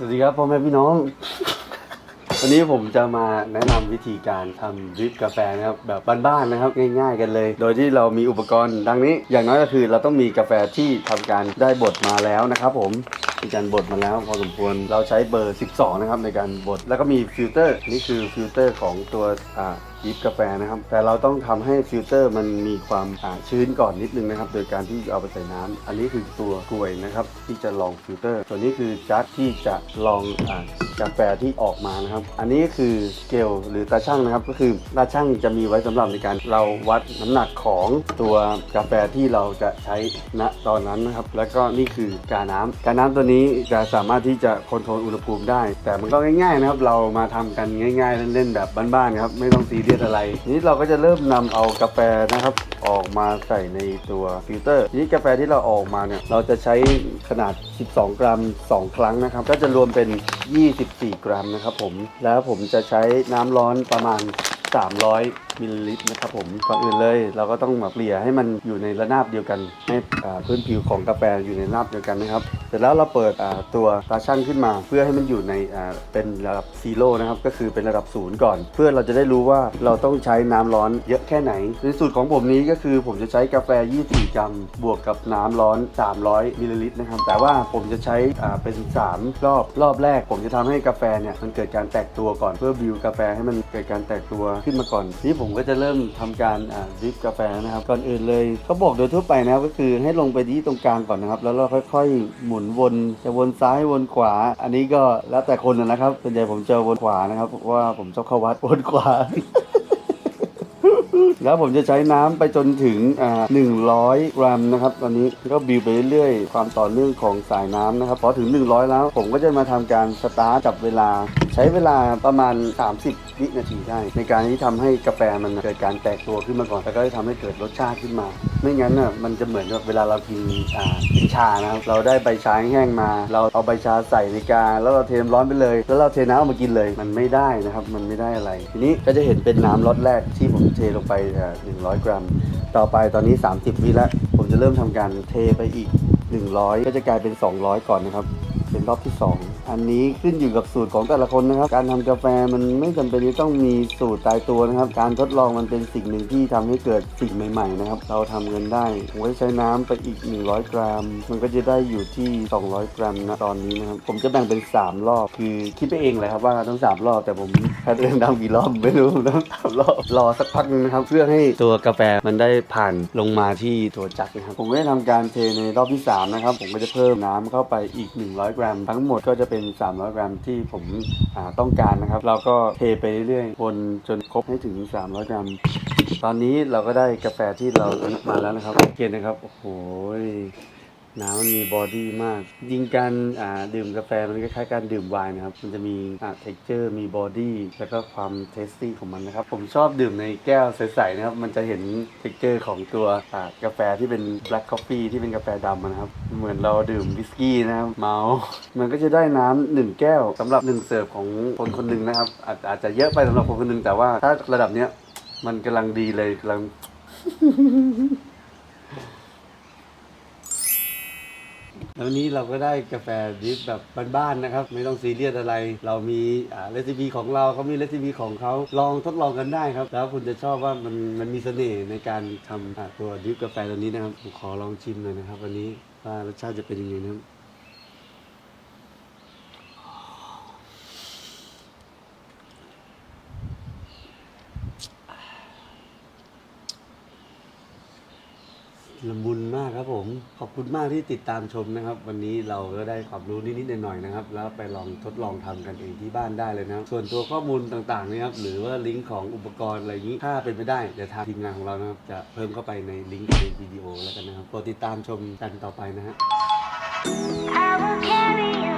สวัสดีครับพ่อแม่พี่น้อง วันนี้ผมจะมาแนะนำวิธีการทำดริปกาแฟนะครับ แบบบ้านๆนะครับ ง่าย ๆ กันเลย โดยที่เรามีอุปกรณ์ดังนี้ อย่างน้อยก็คือเราต้องมีกาแฟที่ทำการได้บดมาแล้วนะครับ ผมมีการบดมาแล้วพอสมควรเราใช้เบอร์ 12 นะครับในการบดแล้วก็มีฟิลเตอร์นี่คือฟิลเตอร์ของตัวอ่าดริปกาแฟนะครับ แต่เราต้องทำให้ฟิลเตอร์มันมีความชื้นก่อนนิดนึงนะครับ โดยการที่เอาไปใส่น้ำอันนี้คือตัวกลวยนะครับ ที่จะลองฟิลเตอร์ส่วนนี้คือจัดที่จะลองกาแฟที่ออกมานะครับ อันนี้คือสเกลหรือตาช่างนะครับ ก็คือตาช่างจะมีไว้สำหรับในการเราวัดน้ำหนักของตัวกาแฟที่เราจะใช้ณตอนนั้นนะครับ แล้วก็นี่คือกาน้ำกาน้ำตัวนี้จะสามารถที่จะคอนโทรลอุณหภูมิได้ แต่มันก็ง่ายๆนะครับ เรามาทำกันง่าย ๆ เล่นๆแบบบ้านๆครับ ไม่ต้องซีเรียสอะไรนี้เราก็จะเริ่มนำเอากาแฟนะครับ ออกมาใส่ในตัวฟิลเตอร์นี้กาแฟที่เราออกมาเนี่ยเราจะใช้ขนาด 12 กรัม 2 ครั้งนะครับ ก็จะรวมเป็น 24 กรัมนะครับผมแล้วผมจะใช้น้ำร้อนประมาณ 300 มิลลิลิตรนะครับผมก่อนอื่นเลยเราก็ต้องมาเกลี่ยให้มันอยู่ในระนาบเดียวกันให้อ่าพื้นผิวของกาแฟอยู่ในระนาบเดียวกันนะครับเสร็จแล้วเราเปิดอ่าตัวตาชั่งขึ้นมา เพื่อให้มันอยู่ในอ่าเป็นระดับซีโร่นะครับก็คือเป็นระดับศูนย์ก่อน เพื่อเราจะได้รู้ว่าเราต้องใช้น้ำร้อนเยอะแค่ไหน ในสูตรของผมนี้ก็คือผมจะใช้กาแฟ 24 กรัม บวกกับน้ำร้อน 300มิลลิลิตรนะครับแต่ว่าผมจะใช้อ่าเป็น 3 รอบรอบแรก ผมจะทำให้กาแฟเนี่ยมันเกิดการแตกตัวก่อนเพื่อบิวกาแฟให้มันเกิดการแตกตัวขึ้นมาก่อนนี่ผมมก็จะเริ่มทำการดริปกาแฟนะครับ ก่อนอื่นเลยเขาบอกโดยทั่วไปนะครับก็คือให้ลงไปที่ตรงกลางก่อนนะครับ แล้วเราค่อย ๆ หมุนวนจะวนซ้ายวนขวา อันนี้ก็แล้วแต่คนนะครับส่วนใหญ่ผมจะวนขวานะครับเพราะว่าผมชอบเข้าวัดวนขวาแล้วผมจะใช้น้ำไปจนถึงอ่า100กรัมนะครับ ตอนนี้ก็บิวไปเรื่อยๆ ความต่อเนื่องของสายน้ำนะครับ พอถึง 100 แล้วผมก็จะมาทำการสตาร์ทจับเวลา ช้เวลาประมาณ 30 วินาทีได้ ในการที่ทำให้กาแฟมันเกิดการแตกตัวขึ้นมาก่อนแล้วก็จะทำให้เกิดรสชาติขึ้นมา ไม่งั้นน่ะมันจะเหมือนกับเวลาเรากินอ่ากินชานะครับเราได้ใบชาแห้งมา เราเอาใบชาใส่ในกาแล้วเราเทน้ำร้อนไปเลย แล้วเราเทน้ำออกมากินเลยมันไม่ได้นะครับ มันไม่ได้อะไร ทีนี้ก็จะเห็นเป็นน้ำรสแรกที่ผมเทลงไปอ่า100กรัม ต่อไปตอนนี้ 30 วิแล้วผมจะเริ่มทำการเทไปอีก 100 ก็จะกลายเป็น 200 ก่อนนะครับ เป็นรอบที่ 2 อันนี้ขึ้นอยู่กับสูตรของแต่ละคนนะครับ การทำกาแฟมันไม่จำเป็นที่ต้องมีสูตรตายตัวนะครับ การทดลองมันเป็นสิ่งหนึ่งที่ทำให้เกิดสิ่งใหม่ๆนะครับ เราทำกันได้ผมก็ใช้น้ำไปอีก 100 กรัม มันก็จะได้อยู่ที่ 200 กรัมนะตอนนี้นะครับ ผมจะแบ่งเป็น 3 รอบ คือคิดไปเองเลยครับว่าต้อง 3 รอบแต่ผม แค่เดินทำกี่รอบไม่รู้ต้องสามรอบรอสักพักนึงนะครับ เพื่อให้ตัวกาแฟมันได้ผ่านลงมาที่ตัวจักรนะครับ ผมก็จะทำการเทในรอบที่ 3 นะครับ ผมก็จะเพิ่มน้ำเข้าไปอีก 100 กรัม ทั้งหมดก็จะเป็น 300 กรัมที่ผมต้องการนะครับ เราก็เทไปเรื่อยๆวนจนครบให้ถึง 300 กรัมตอนนี้เราก็ได้กาแฟที่เรามาแล้วนะครับโอเคนะครับ โอ้โห น้ำมันมีบอดี้มากจริงการดื่มกาแฟมันคล้ายๆการดื่มไวน์นะครับ มันจะมีเท็กเจอร์มีบอดี้แล้วก็ความเทสตี้ของมันนะครับ ผมชอบดื่มในแก้วใสๆนะครับ มันจะเห็นเท็กเจอร์ของตัวกาแฟที่เป็น black coffee ที่เป็นกาแฟดำนะครับ เหมือนเราดื่มวิสกี้นะครับเมา มันก็จะได้น้ำหนึ่งแก้วสำหรับหนึ่งเสิร์ฟของคนคนหนึ่งนะครับ อาจอาจจะเยอะไปสำหรับคนคนหนึ่งแต่ว่าถ้าระดับเนี้ยมันกำลังดีเลยกำลัง แล้ววันนี้เราก็ได้กาแฟดริปแบบบ้านๆนะครับ ไม่ต้องซีเรียสอะไร เรามีอ่าเรซิปีของเราเขามีเรซิปีของเขาลองทดลองกันได้ครับ แล้วคุณจะชอบว่ามันมันมีเสน่ห์ในการทำอ่าตัวดริปกาแฟตัวนี้นะครับผมขอลองชิมหน่อยนะครับวันนี้ว่ารสชาติจะเป็นยังไงนะครับ ละมุนมากครับผม ขอบคุณมากที่ติดตามชมนะครับ วันนี้เราก็ได้ความรู้นิดๆหน่อยๆนะครับ แล้วไปลองทดลองทำกันเองที่บ้านได้เลยนะครับ ส่วนตัวข้อมูลต่างๆนะครับหรือว่าลิงก์ของอุปกรณ์อะไรอย่างนี้ถ้าเป็นไปได้เดี๋ยวทางทีมงานของเรานะครับจะเพิ่มเข้าไปในลิงก์ในวิดีโอแล้วกันนะครับโปรดติดตามชมกันต่อไปนะฮะ I will carry